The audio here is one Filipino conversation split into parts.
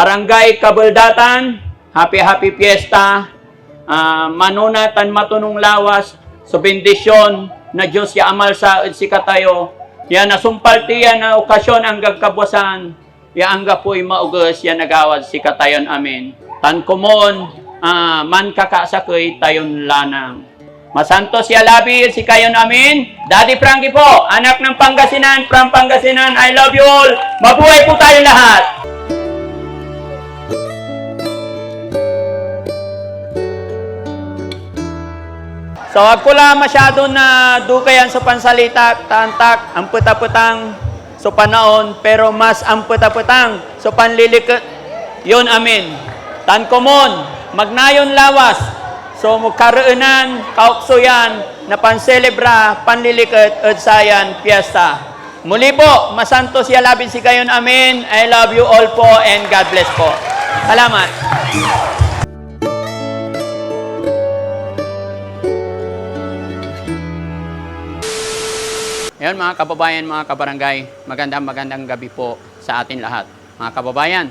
Barangay Kabaldatan, Happy Happy Fiesta, ah, manunatan matunong lawas, so bendisyon na Diyos ya amal sa si katayo, ya nasumpal tiya na okasyon ang gagkabusan, ya angga po'y maugas, ya nagawad si katayon amin. Tan kumon, ah, man kakasakay tayon lanang. Masanto si Alabi, si kayon amin. Daddy Frankie po, anak ng Pangasinan, from Pangasinan. I love you all. Mabuhay po tayo lahat. So wag ko lang masyado na dukayan sa pansalitak, tantak, ang puta-putang so pero mas ang puta-putang so panlilikot. Yun amin. Tan komon, magnayon lawas, so magkaroonan, kauksuyan, na panselebra, panlilikot, at sayan, fiesta. Muli po, masanto siya labin si kayon amin. I love you all po and God bless po. Salamat. Ngayon mga kababayan, mga kabarangay, magandang magandang gabi po sa atin lahat. Mga kababayan,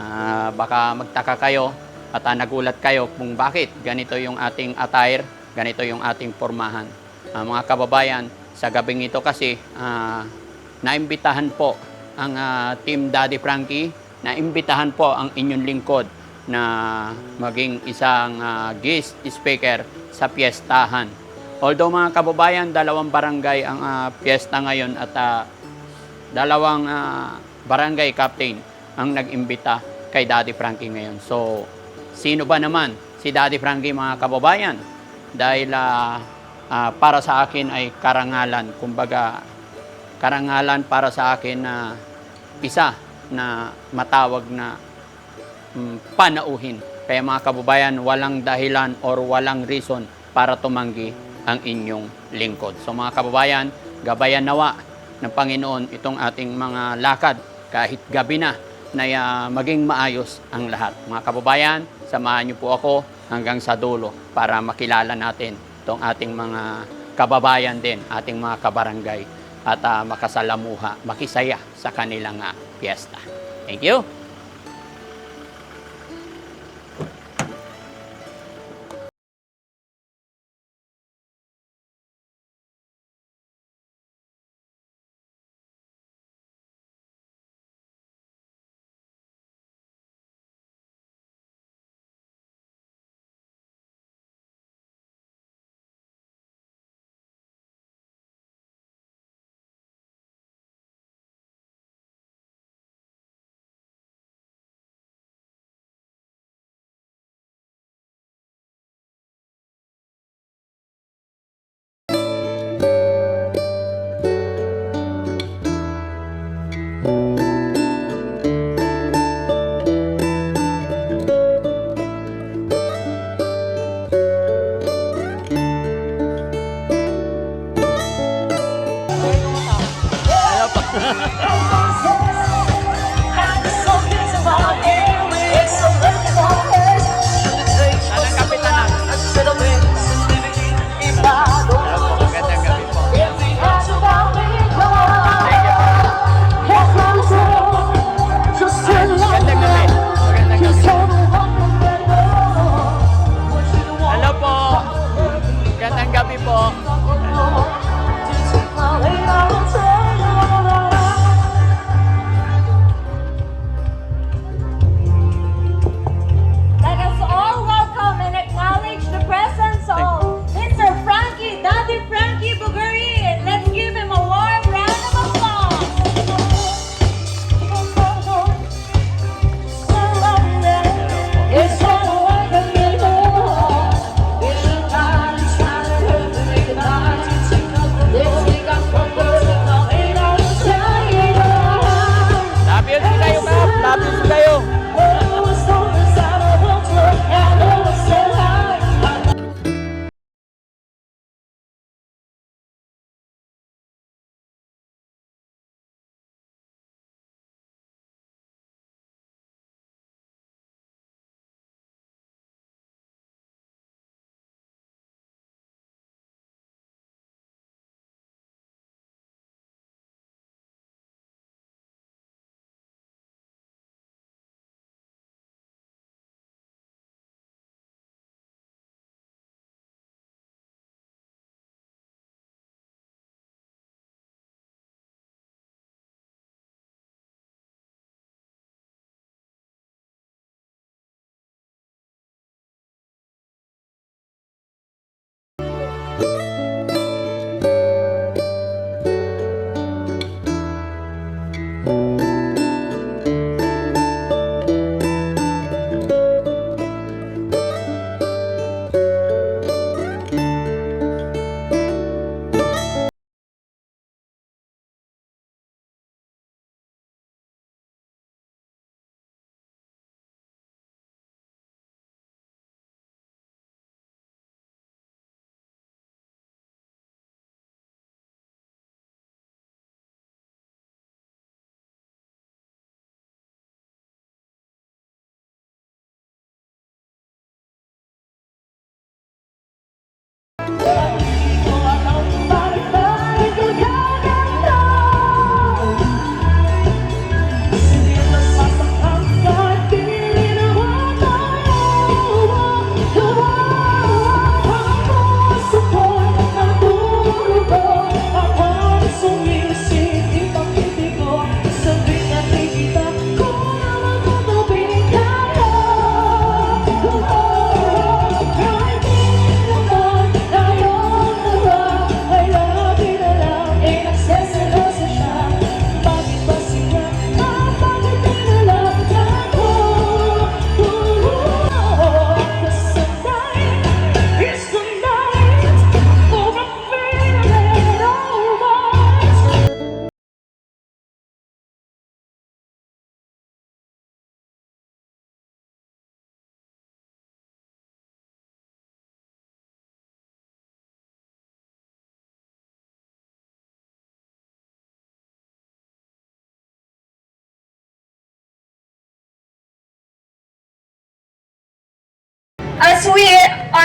ah, baka magtaka kayo at ah, nagulat kayo kung bakit ganito yung ating attire, ganito yung ating pormahan. Ah, mga kababayan, sa gabing ito kasi, ah, naimbitahan po ang ah, Team Daddy Frankie, naimbitahan po ang inyong lingkod na maging isang ah, guest speaker sa piyestahan. Although mga kababayan, dalawang barangay ang ah, piyesta ngayon at ah, dalawang ah, barangay captain ang nag-imbita kay Daddy Frankie ngayon. So, sino ba naman si Daddy Frankie mga kababayan? Dahil ah, ah, para sa akin ay karangalan. Kumbaga, karangalan para sa akin na isa na matawag na mm, panauhin. Kaya mga kababayan, walang dahilan or walang reason para tumanggi ang inyong lingkod. So mga kababayan, gabayan nawa ng Panginoon itong ating mga lakad kahit gabi na na ah, maging maayos ang lahat. Mga kababayan, samahan niyo po ako hanggang sa dulo para makilala natin itong ating mga kababayan din, ating mga kabarangay at ah, makasalamuha, makisaya sa kanilang ah, piyesta. Thank you.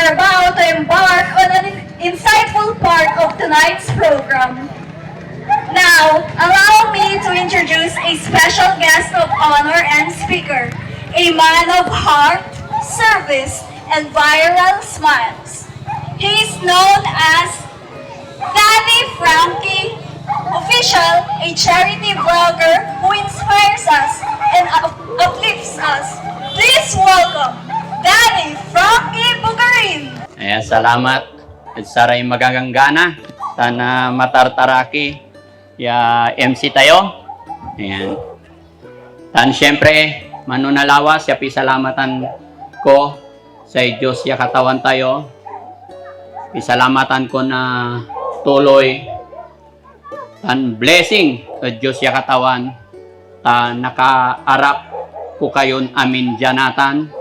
Are about to embark on an insightful part of tonight's program. Now, allow me to introduce a special guest of honor and speaker, a man of heart, service, and viral smiles. He is known as Danny Frankie, official, a charity blogger who inspires us and uplifts us. Please welcome Danny Frankie Bugarin. Ayan, salamat. At saray magaganggana. Sana matartaraki. Ya MC tayo. Ayan. Tan syempre, manunalawa siya pisalamatan ko sa Diyos ya katawan tayo. Pisalamatan ko na tuloy tan blessing sa Diyos ya katawan. Ta nakaarap ko kayon amin janatan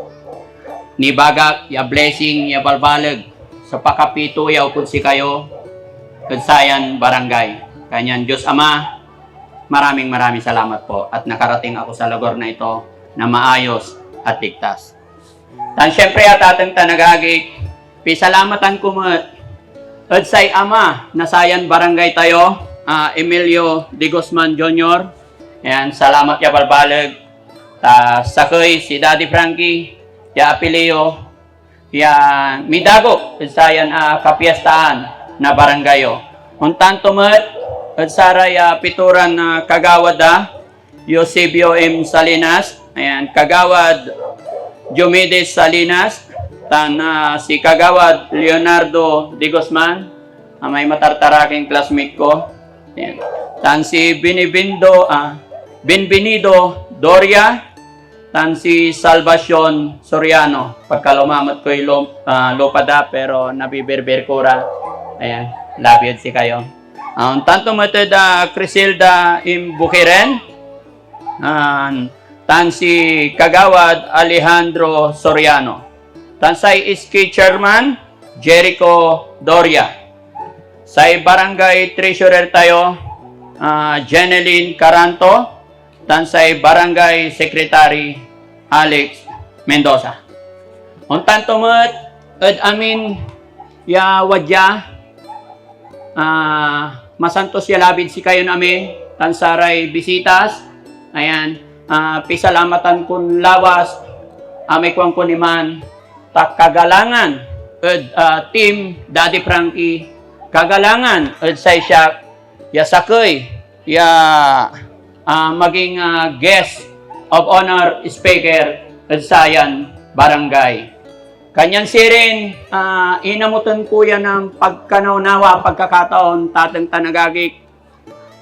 ni bagak ya blessing ya balbalag sa pakapito ya upod si kayo Kadsayan Barangay. Kanyan Diyos Ama, maraming maraming salamat po at nakarating ako sa lugar na ito na maayos at ligtas. Tan syempre at atang tanagagik, pisalamatan ko mo at say Ama, nasayan Barangay tayo, ah, Emilio De Guzman Jr. Yan, salamat ya balbalag. Ta sakoy si Daddy Frankie, ya apelio, ya midago sayan a kapiestaan na barangayo. Un tanto mat at saray a pituran na kagawad da Eusebio M. Salinas, ayan, kagawad Diomedes Salinas, tan ah, si kagawad Leonardo De Guzman, ah, may matartaraking classmate ko. Ayan. Tan si Binibindo, ah, Benvenido Doria, si Salvacion Soriano. Pagkalumamat ko yung uh, lopada pero nabiberber ko ra. Ayan, labiad si kayo. Ang tanto matod uh, Crisilda im Bukiren. An tan si Kagawad Alejandro Soriano. Tan say iski chairman Jericho Doria. Sa barangay treasurer tayo, ah, Jeneline Caranto. Tan say barangay secretary Alex Mendoza. On tanto ad amin ya wadya, ah, masantos ya labid si kayo namin, tansaray bisitas, ayan, ah, pisalamatan kun lawas, amay kwang kuniman, tak kagalangan, ad ah, team Daddy Frankie, kagalangan, ad say siya, ya sakoy, ya ah, maging ah, guest of honor speaker Sayan Barangay. Kanyan si rin, ah, inamutan ko yan ng pagkanaunawa, pagkakataon, tatang tanagagik.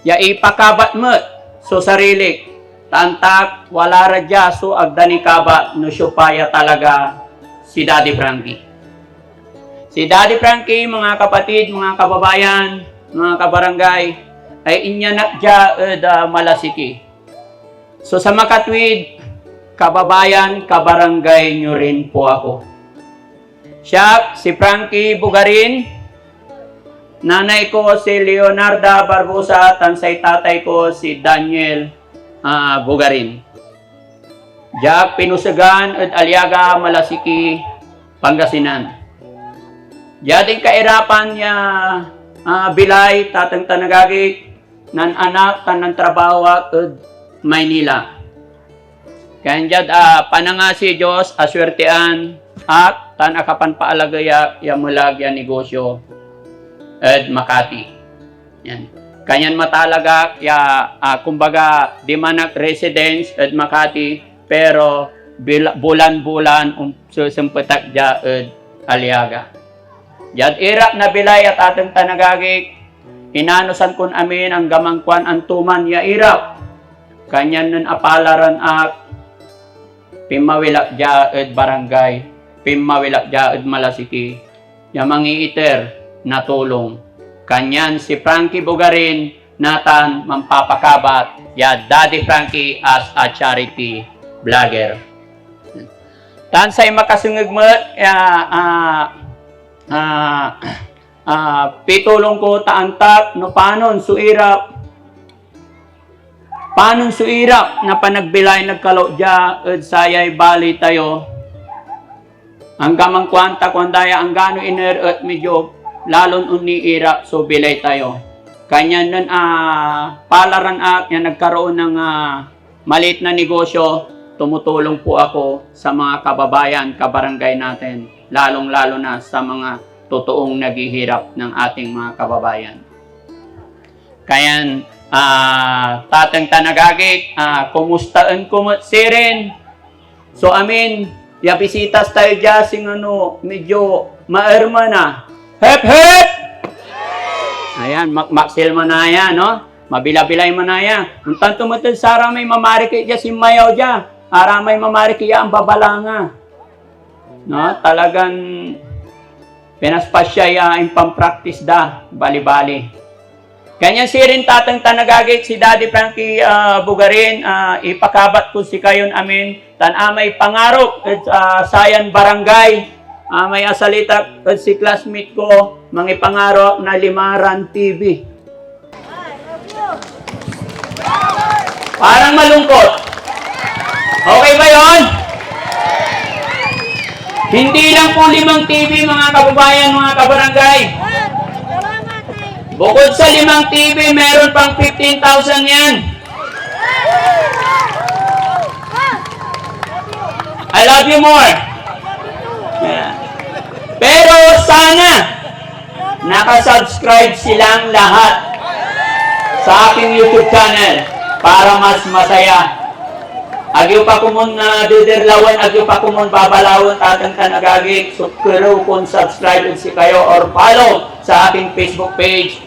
Ya ipakabat mo, so sarili. Tantak, wala radya, so agdani kaba, no syupaya talaga si Daddy Frankie. Si Daddy Frankie, mga kapatid, mga kababayan, mga kabarangay, ay inyanak dya ed ah, malasiki. So sa makatwid, kababayan, kabarangay nyo rin po ako. Siya, si Frankie Bugarin, nanay ko si Leonarda Barbosa, tansay tatay ko si Daniel ah, Bugarin. Jack Pinusagan at Aliaga Malasiki, Pangasinan. Yading kairapan niya ah, bilay tatang tanagagik nan anak tanan trabaho at Maynila. Kaya dyan, ah, pananga si Diyos, aswertean, at tan akapan paalagaya, yamulag yan negosyo, at Makati. Yan. Kanyan matalaga, ya, ah, kumbaga, di manak residence at Makati, pero bulan-bulan um, susumpatak dya at Aliaga. Yad irap na bilay at atong tanagagik, inanusan kun amin ang gamangkwan antuman ya irap. Kanyan nun apalaran ak, pimawilak ja ed barangay, pimawilak ja ed malasiki, ya mangiiter na tulong. Kanyan si Frankie Bugarin, natan mampapakabat, ya Daddy Frankie as a charity vlogger. Tan say makasungag mo, ya, ah, ah, ah, pitulong ko taantak, no panon, suirap, Panon suirap na panagbilay nagkalo dya ed sayay bali tayo. Ang kwanta kwandaya ang gano iner at medyo lalon uniira so bilay tayo. Kanya nun ah palaran at yan nagkaroon ng ah, maliit na negosyo, tumutulong po ako sa mga kababayan, kabarangay natin, lalong-lalo na sa mga totoong naghihirap ng ating mga kababayan. Kaya ah tatang tanagagik, ah kumustaan ko sirin. So amin, ya bisitas tayo dyan sing ano, medyo maerma na. Hep hep! Ayan, mak maksil mo na yan, no? Mabila-bilay mo na yan. Ang tanto mo ito, Sara may mamari kay dyan si Mayaw dyan. Ara may mamari kaya ang babalanga. No? Talagang pinaspasya ya ang pampractice da, bali-bali. Ganyan si rin tatang tanagagit si Daddy Frankie ah, Bugarin, ah, ipakabat ko si kayon amin, tan amay pangarok at ah, sayan barangay, Ah, may asalita at si classmate ko, mga pangarok na limaran TV. Parang malungkot. Okay ba yon? Hindi lang po limang TV mga kababayan, mga kabarangay. Bukod sa limang TV, meron pang 15,000 yan. I love you more. Yeah. Pero sana, nakasubscribe silang lahat sa aking YouTube channel para mas masaya. Agyo pa kumon na didirlawan, agyo pa kumon babalawon tatang tanagagik, so pero kung subscribe si kayo or follow sa aking Facebook page.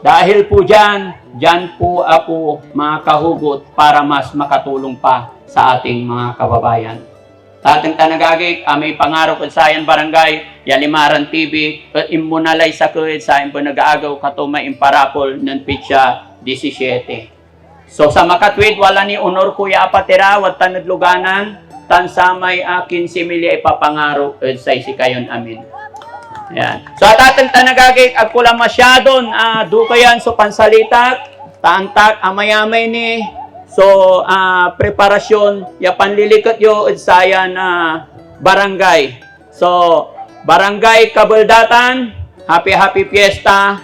Dahil po dyan, dyan po ako makahugot para mas makatulong pa sa ating mga kababayan. Tatang tanagagik, amay pangaro ko sa yan barangay, Yalimaran TV, at imunalay sa kuwit sa po nag-aagaw katumay imparapol ng pitsa 17. So sa makatwid, wala ni honor kuya apatira, wat tanad luganan, tan samay akin simili ay papangaro at sa isi kayon amin. Yan. So at ating tanagagik, ako lang masyadon, ah, dukayan so pansalitak, taantak, amay-amay ni, so ah, preparasyon, ya panlilikat yo at sayan na barangay. So, barangay Kabaldatan, happy happy fiesta,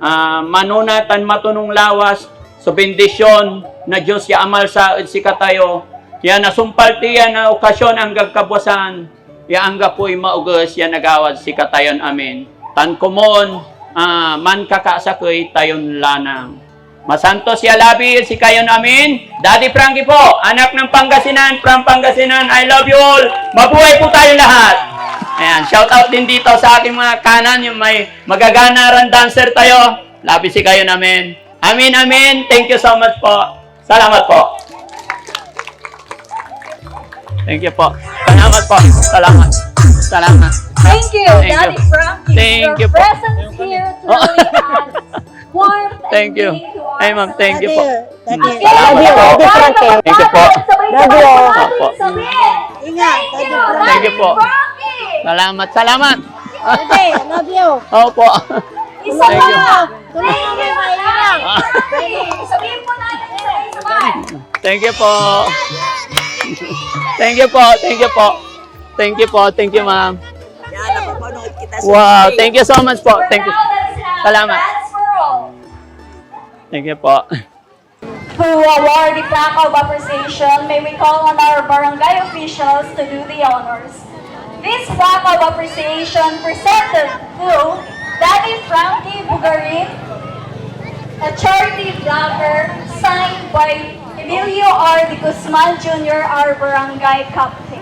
ah, manunatan matunong lawas, so bendisyon na Diyos ya amal sa si katayo, ya nasumpaltiya na okasyon ang gagkabusan, ya angga po'y maugas, ya nagawad si katayon amin. Tan kumon, ah, man kakasakoy tayon lanang. Masanto si Alabi, si kayo namin. Daddy Frankie po, anak ng Pangasinan, from Pangasinan. I love you all. Mabuhay po tayo lahat. Ayan, shout out din dito sa aking mga kanan, yung may magagana ran dancer tayo. Labi si kayo namin. Amin, amin. Thank you so much po. Salamat po. Thank you po. Salamat po. Salamat. Salamat. Thank you, Thank Daddy you. Frankie. Thank Your you po. presence here truly adds warmth and Thank you. meaning to our Ay, ma'am, thank you po. Again, Salamat po. Daddy Frankie. Thank you po. You. Opo. Ingat, Thank you, Daddy Thank you Daddy po. Frankie. Salamat. Salamat. Daddy, love you. Opo. Isa Thank you. pa. Thank you, may Daddy. Frankie. Sabihin po natin isa isa pa. Thank you po. Thank you po. Thank you po. Thank you po. Thank you, ma'am. Yan, napapanood kita sa Wow. Thank you so much po. Thank you. Salamat. Dance for all. Thank you po. To award the plaque of appreciation, may we call on our barangay officials to do the honors. This plaque of appreciation presented to Daddy Frankie Bugarin, a charity vlogger signed by Emilio R. de Guzman Jr., our barangay captain.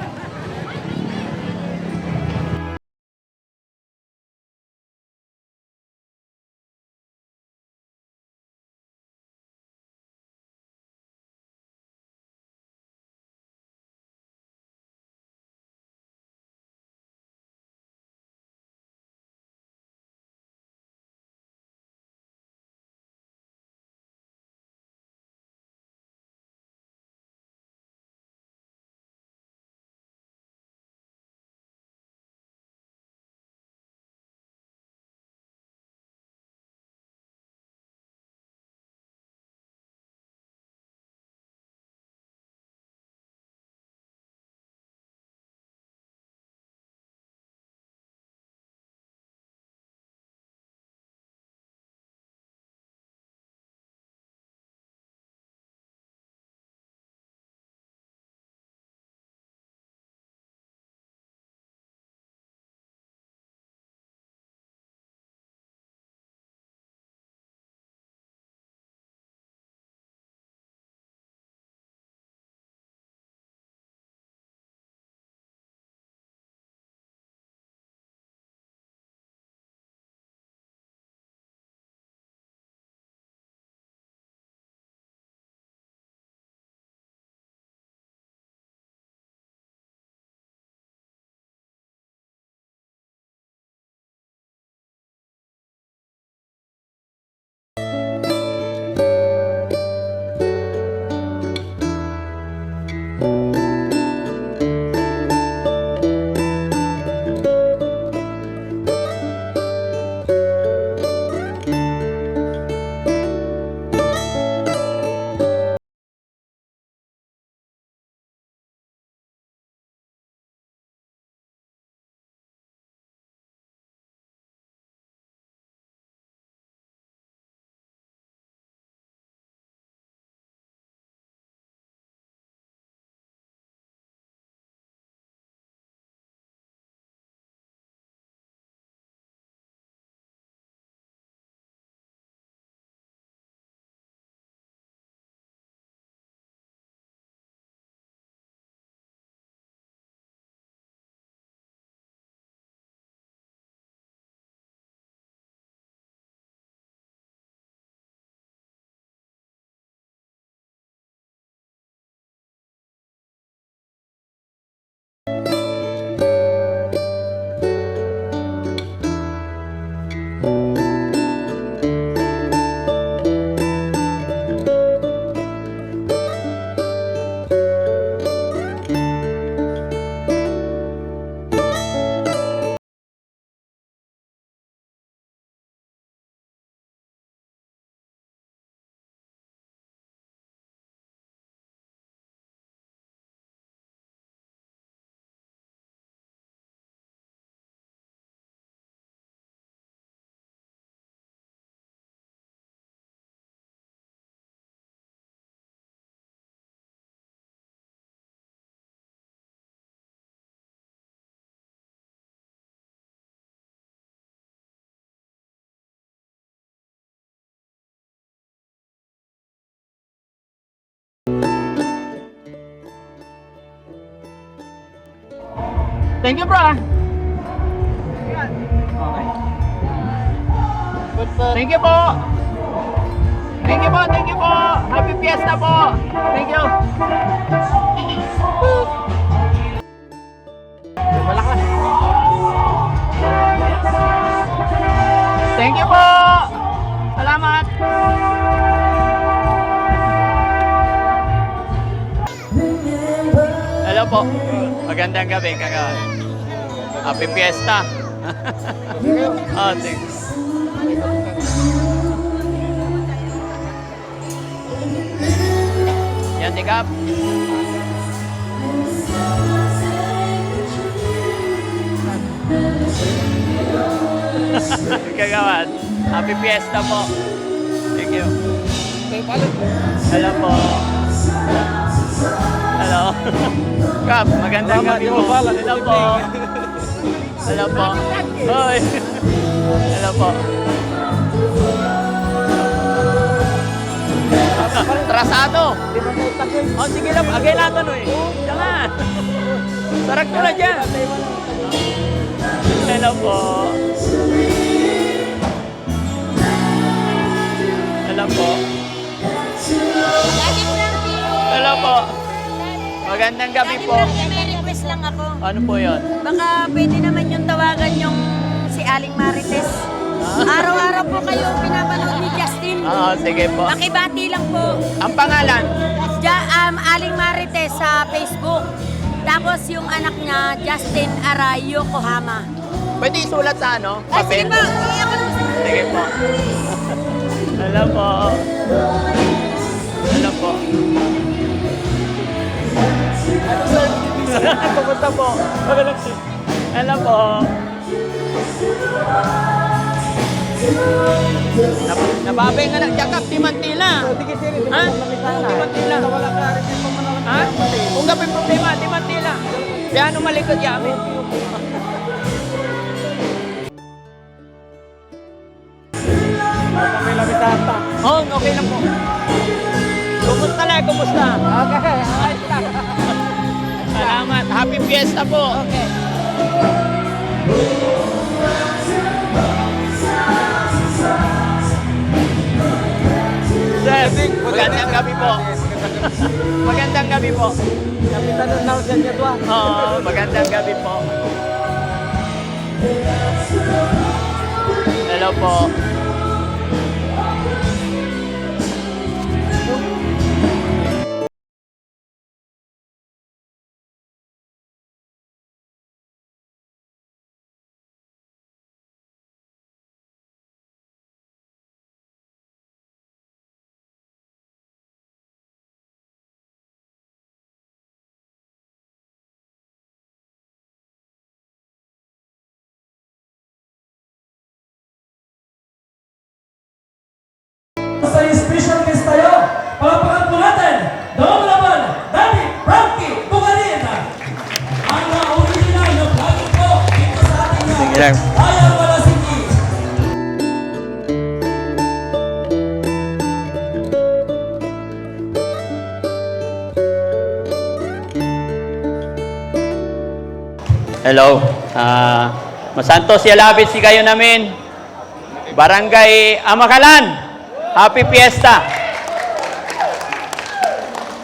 Thank you, bro. Thank you po. Thank you po, thank you po. Happy Fiesta po. Thank you. Malakas. Thank you po. Salamat. Po. Magandang gabi, kagawa. Happy Fiesta. oh, thanks. Yan, tikap. Kagawan. Happy Fiesta po. Thank you. Hello po. Hello. Kap, magandang gabi po. Hello po. Hello po. Hoy. Hello po. Trasado. Oh, sige lang. Agay natin eh. Jangan. Sarak ko na dyan. Hello po. Hello po. Po. Magandang gabi po. May request lang ako. Ano po yon? Baka pwede naman yung tawagan yung si Aling Marites. Araw-araw po kayo pinapanood ni Justin. Oo, sige po. Makibati lang po. Ang pangalan? Ja, um, Aling Marites sa Facebook. Tapos yung anak niya, Justin Arayo Kohama. Pwede isulat sa ano? Ay, sige Papel? po. Iyak ko Sige po. Hello po. Hello po. Pupunta po. Hello po. Nap nababay nga ng jakap, di Mantila. Ha? Di Mantila. Ha? Kung gabi problema, di Mantila. Kaya ano malikod yamin? Oo, oh, okay lang po. Kumusta na? Kumusta? Okay, ayos lang. Happy Fiesta po. Okay. Sir, magandang gabi po. Magandang gabi po. Oo, magandang gabi po. Hello po. Hello. Ah, Masantos Yalabit si kayo namin. Barangay Amakalan. Happy Fiesta.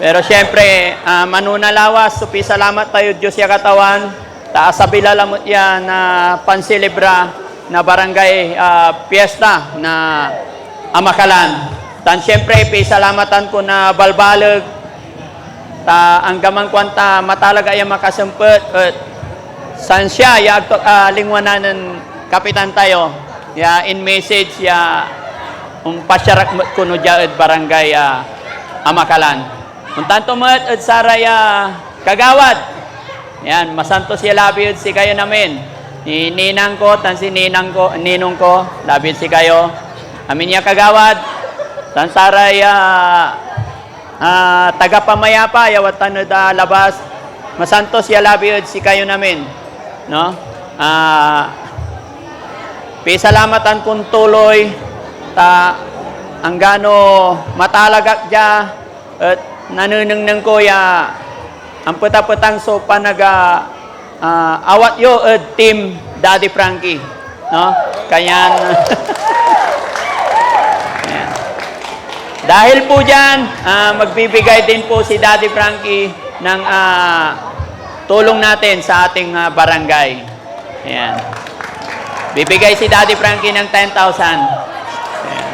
Pero siyempre, uh, manunalawas, supi salamat tayo Diyos ya katawan. Taas sa bilalamot yan na pansilibra na barangay ah, Fiesta na Amakalan. Tan siyempre, pisalamatan ko na balbalag. Ta ang gamang kwanta matalaga ay makasempet at San siya, ya uh, lingwanan ng kapitan tayo. Ya in message ya um pasyarak kuno jaed barangay uh, Amakalan. Kung tanto mo at sara ya kagawad. Yan, masanto siya labid si kayo namin. Ni ninang ko, tan si ninang ko, ninong ko, labid si kayo. Amin ya kagawad. Tan sara ya ah, taga pamayapa, yawatan da labas. Masanto siya labid si kayo namin no? Ah pisalamatan kung tuloy ta ang gano matalagak dya at nanunang ko ya ang putaputang so panaga ah, awat yo at team Daddy Frankie. No? Kaya Ayan. Dahil po dyan, ah, magbibigay din po si Daddy Frankie ng ah, tulong natin sa ating ah, barangay. Ayan. Bibigay si Daddy Frankie ng 10,000. Ayan.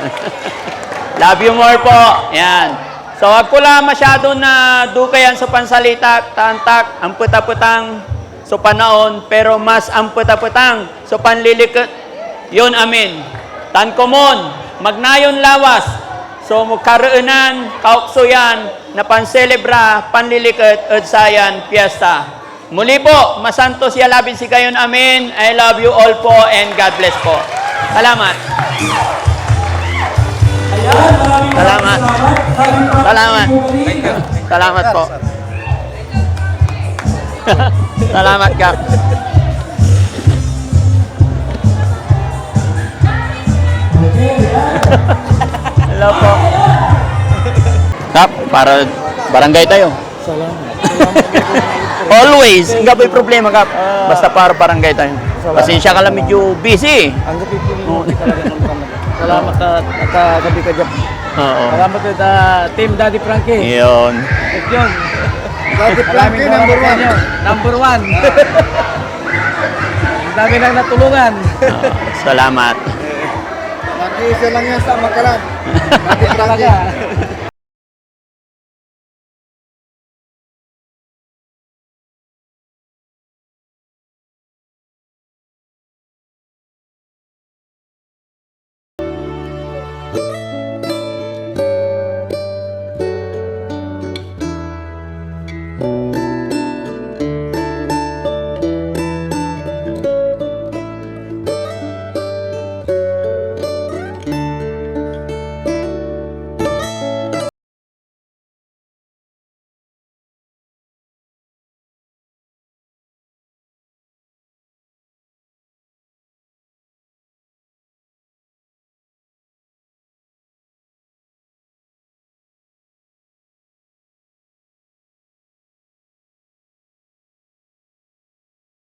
Love you more po. Ayan. So, wag ko lang masyado na dukayan sa pansalita, tantak, ang puta-putang so panaon, pero mas ang puta-putang so panlilikot. Yun, amin. Tan komon, magnayon lawas, so magkaroonan, kauksuyan, na panselebra, panlilikot, at sayan, piyesta. Muli po, masantos yalabin si kayon, amin. I love you all po and God bless po. Salamat. Ayan, Salamat. salamat. Salamat. Salamat po. Salamat, ayan. Hello po. Kap, para barangay tayo. Always. Hindi yung problema, Kap. Basta para barangay tayo. Pasensya ka lang medyo busy. Ang gabi po talaga ng. Salamat at at gabi ka dyan. Oo. Salamat at ah, Team Daddy Frankie. Yun. Thank you. Daddy Frankie, number one. Number one. Ang dami lang natulungan. Oo, salamat. Nag-iisa lang yan sa Makalan. Dati Talaga.